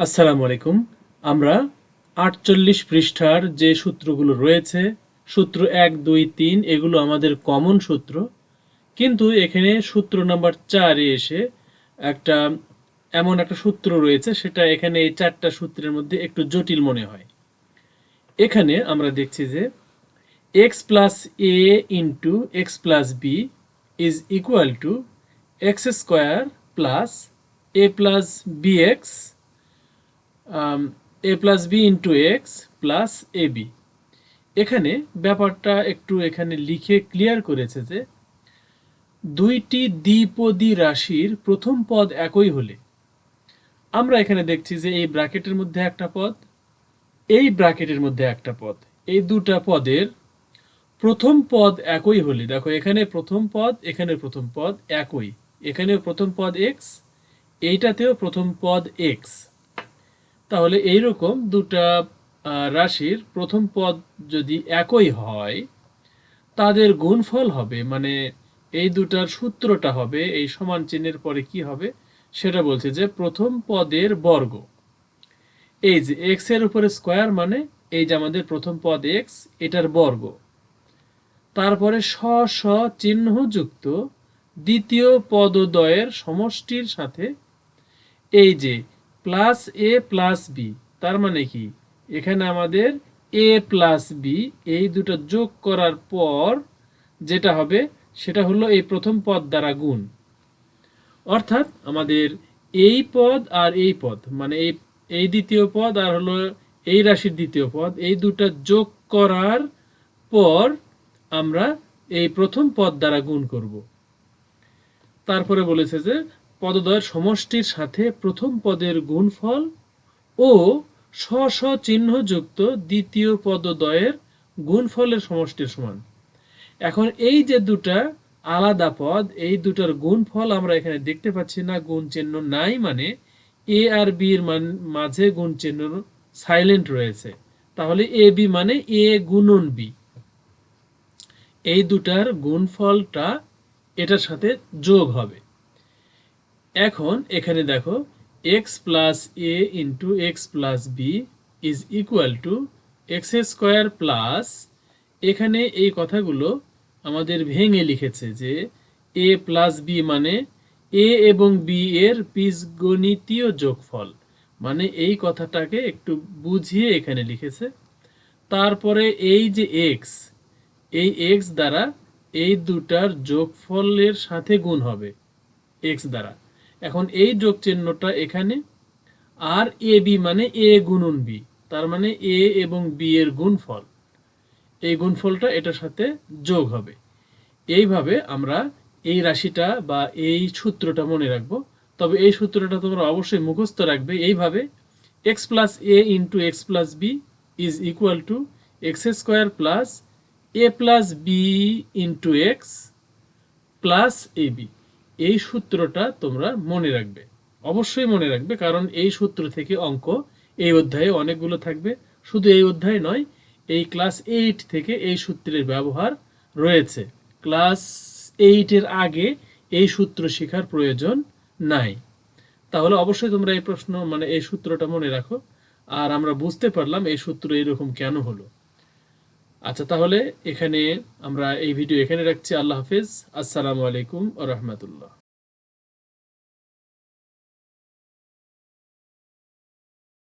আসসালামু আলাইকুম। আমরা আটচল্লিশ পৃষ্ঠার যে সূত্রগুলো রয়েছে, সূত্র এক, দুই, তিন, এগুলো আমাদের কমন সূত্র। কিন্তু এখানে সূত্র নাম্বার চারে এসে একটা, এমন একটা সূত্র রয়েছে, সেটা এখানে এই চারটা সূত্রের মধ্যে একটু জটিল মনে হয়। এখানে আমরা দেখছি যে x plus a into x plus b is equal to x square plus a plus b x a plus b into x plus a b এখানে ব্যাপারটা একটু এখানে লিখে ক্লিয়ার করেছে যে, দুইটি দ্বিপদী রাশির প্রথম পদ একই হলে, আমরা এখানে দেখছি যে এই ব্র্যাকেটের মধ্যে একটা পদ, এই ব্র্যাকেটের মধ্যে একটা পদ। এই দুটা পদের প্রথম পদ একই হলে, দেখো এখানে প্রথম পদ, এখানে প্রথম পদ একই। এখানে প্রথম পদ এক্স এইটাতেও প্রথম পদ এক্স তাহলে এইরকম দুটা আহ, রাশির প্রথম পদ যদি একই হয় তাদের গুণফল হবে মানে এই দুটার সূত্রটা হবে এই সমান চিহ্নের পরে কি হবে? সেটা বলছে যে প্রথম পদের বর্গ। এই যে এক্সের উপরে স্কোয়ার মানে এই যে আমাদের প্রথম পদ এক্স এটার বর্গ। তারপরে স স চিহ্নযুক্ত দ্বিতীয় পদদ্বয়ের সমষ্টির সাথে এই যে প্লাস এ প্লাস বি তার মানে কি? এখানে আমাদের এ প্লাস বি এই দুটো যোগ করার পর যেটা হবে, সেটা হলো এই প্রথম পদ দ্বারা গুণ। অর্থাৎ আমাদের এই পদ আর এই পদ মানে এই এই দ্বিতীয় পদ আর হলো এই রাশির দ্বিতীয় পদ, এই দুটা যোগ করার পর আমরা এই প্রথম পদ দ্বারা গুণ করব। তারপরে বলেছে যে পদদ্বয়ের সমষ্টির সাথে প্রথম পদের গুণফল ও স্ব স্ব চিহ্নযুক্ত দ্বিতীয় পদদ্বয়ের গুণফলের সমষ্টির সমান। এখন এই যে দুটা আলাদা পদ, এই দুটার গুণফল আমরা এখানে দেখতে পাচ্ছি না, গুণ চিহ্ন নাই মানে এ আর বি এর মাঝে গুণ চিহ্ন সাইলেন্ট রয়েছে। তাহলে এ বি মানে এ গুণন বি এই দুটার গুণফলটা এটার সাথে যোগ হবে। এখন এখানে দেখো x plus a into x plus b is equal to x square plus এখানে এই কথাগুলো আমাদের ভেঙে লিখেছে যে এ প্লাস বি মানে এ এবং বি এর বীজগণিতীয় যোগফল। মানে এই কথাটাকে একটু বুঝিয়ে এখানে লিখেছে। তারপরে এই যে এক্স এই এক্স দ্বারা এই দুটার যোগফলের সাথে গুণ হবে এক্স দ্বারা। এখন এই যোগ চিহ্নটা এখানে, আর এ বি মানে এ গুণন বি, তার মানে এ এবং বি এর গুণফল। এই গুণফলটা এটার সাথে যোগ হবে। এইভাবে আমরা এই রাশিটা বা এই সূত্রটা মনে রাখব। তবে এই সূত্রটা তোমরা অবশ্যই মুখস্থ রাখবে এইভাবে x plus a into x plus b is equal to x square plus a plus b into x plus a b এই সূত্রটা তোমরা মনে রাখবে। অবশ্যই মনে রাখবে, কারণ এই সূত্র থেকে অঙ্ক এই অধ্যায়ে অনেকগুলো থাকবে। শুধু এই অধ্যায়ে নয়, এই ক্লাস এইট থেকে এই সূত্রের ব্যবহার রয়েছে। ক্লাস এইটের আগে এই সূত্র শেখার প্রয়োজন নাই। তাহলে অবশ্যই তোমরা এই প্রশ্ন মানে এই সূত্রটা মনে রাখো। আর আমরা বুঝতে পারলাম এই সূত্র এরকম কেন হলো। আচ্ছা তাহলে এখানে আমরা এই ভিডিও এখানে রাখছি। আল্লাহ হাফিজ। আসসালামু আলাইকুম রহমতুল্লাহ।